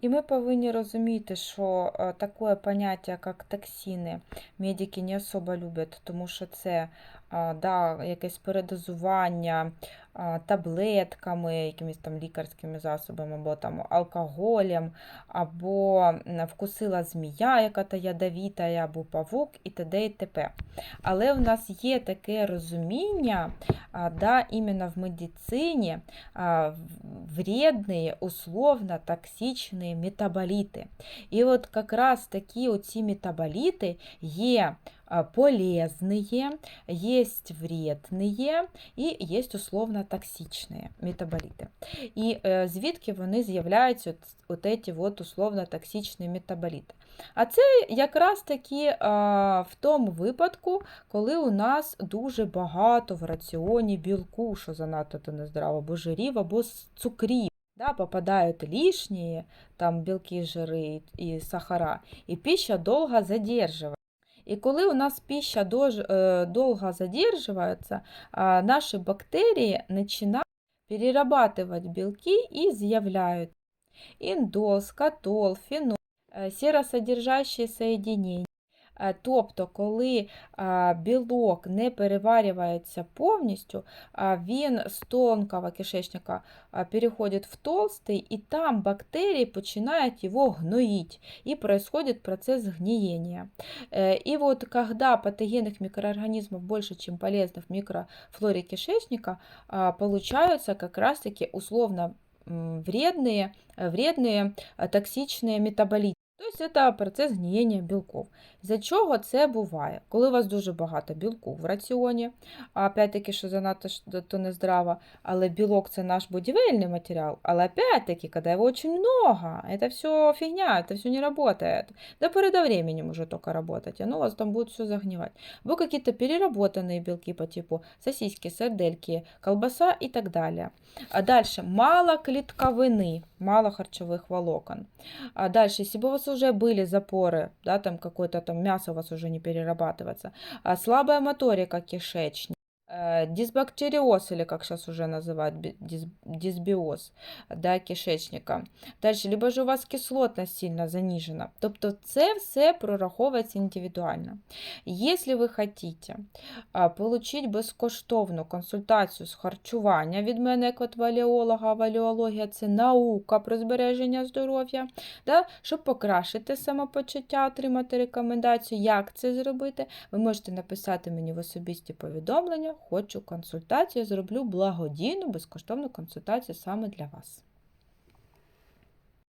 І ми повинні розуміти, що е, таке поняття, як токсини, медики не особо люблять, тому що це да, якесь передозування таблетками, якимись там лікарськими засобами, або там алкоголем, або вкусила змія, яка та ядовіта, або павук і т.д. і т.п. Але у нас є таке розуміння, да, именно в медицине вредные, условно токсичные условно И вот как раз такі оці метаболіти є а, полезные, есть вредные і є условно токсичні метаболіти. І е, звідки вони з'являються от, от эти от условно токсичні метаболіти. А це якраз таки а, в тому випадку, коли у нас дуже багато в раціоні білку, що занадто то нездраво, або жирів, або с- цукрів. Да, попадают лишние там белки, жири і сахара, і пища довго задерживается. І коли у нас пища дож, е, задерживается, наши наші бактерії починають перерабатывать білки і з'являють індол, скатол, фенол, серосодержащие соединения. Е, Тобто, коли а, білок не переварюється повністю, а він з тонкого кишечника а, переходить в толстий, і там бактерії починають його гноїть, і происходит процесс гниения. Э, И вот когда патогенных микроорганизмов больше, чем полезных в микрофлоре кишечника, а, получаются как раз-таки условно м, вредные, э, вредные э, токсичные метаболіти. Тобто це процес гнієння білків. За чого це буває? Коли у вас дуже багато білку в раціоні, а опять-таки, що занадто ж то не здраво, але білок це наш будівельний матеріал, але опять-таки, коли його дуже много, це все фігня, це все не работает. До поры до времени може только работать, оно у вас там будет все загнивать. Або какие-то переработанные белки по типу сосиски, сардельки, колбаса и так далее. А дальше мало клетковины, мало харчевых волокон. А дальше, если бы у вас уже были запоры, да, там какое-то там мясо у вас уже не перерабатывается, а слабая моторика кишечника, э, дисбактериоз, или как сейчас уже называют, дис- дисбиоз да, кишечника. Дальше, либо ж у вас кислотність сильно занижена. Тобто це все прораховується індивідуально. Якщо ви хочете получить безкоштовну консультацію з харчування від мене, як от валіолога, валіологія це наука про збереження здоров'я, да, щоб покращити самопочуття, отримати рекомендацію, як це зробити, ви можете написати мені в особисті повідомлення, хочу консультацію, зроблю благодійну безкоштовну консультацію саме для вас.